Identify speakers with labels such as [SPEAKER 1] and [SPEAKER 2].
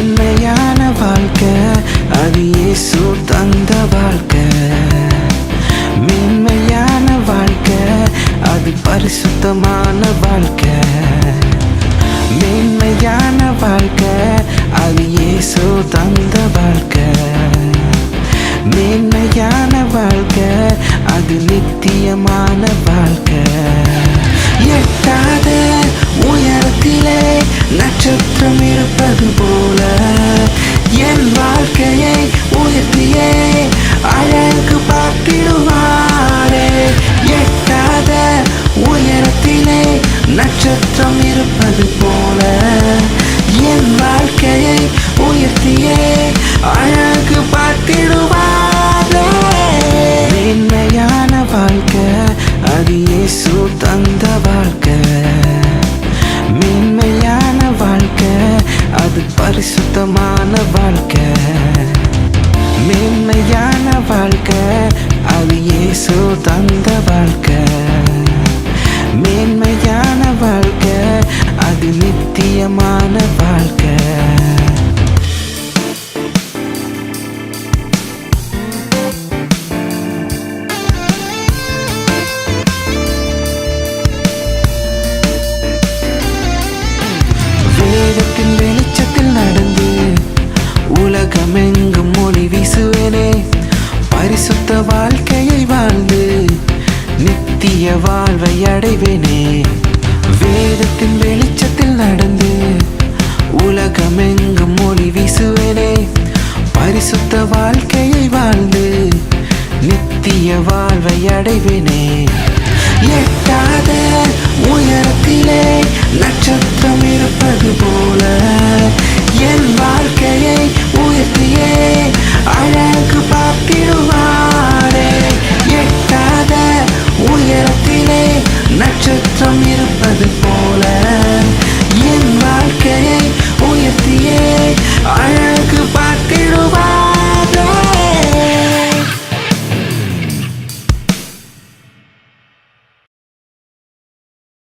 [SPEAKER 1] மென்மையான வாழ்க்கை. அது இயேசு தந்த வாழ்க்கை. மென்மையான வாழ்க்கை. அது பரிசுத்தமான வாழ்க்கை. மென்மையான வாழ்க்கை. அது இயேசு தந்த வாழ்க்கை. மென்மையான வாழ்க்கை. அது நித்தியமான வாழ்க்கை. எட்டாத உயரத்திலே நட்சத்திரம் இருப்பது போல். சுத்தமான வாழ்க்கை. மென்மையான வாழ்க்கை. அது ஏசு தந்த வாழ்க்கை. பரிசுத்த வாழ்க்கையை வாழ்ந்து நித்திய வாழ்வை அடைவேனே. வேதத்தின் வெளிச்சத்தில் நடந்து உலகமெங்கும் மொழி வீசுவேனே. பரிசுத்த வாழ்க்கையை வாழ்ந்து நித்திய வாழ்வை அடைவேனே. எட்டாத உயிர் நட்சத்திரம் இருப்பது போல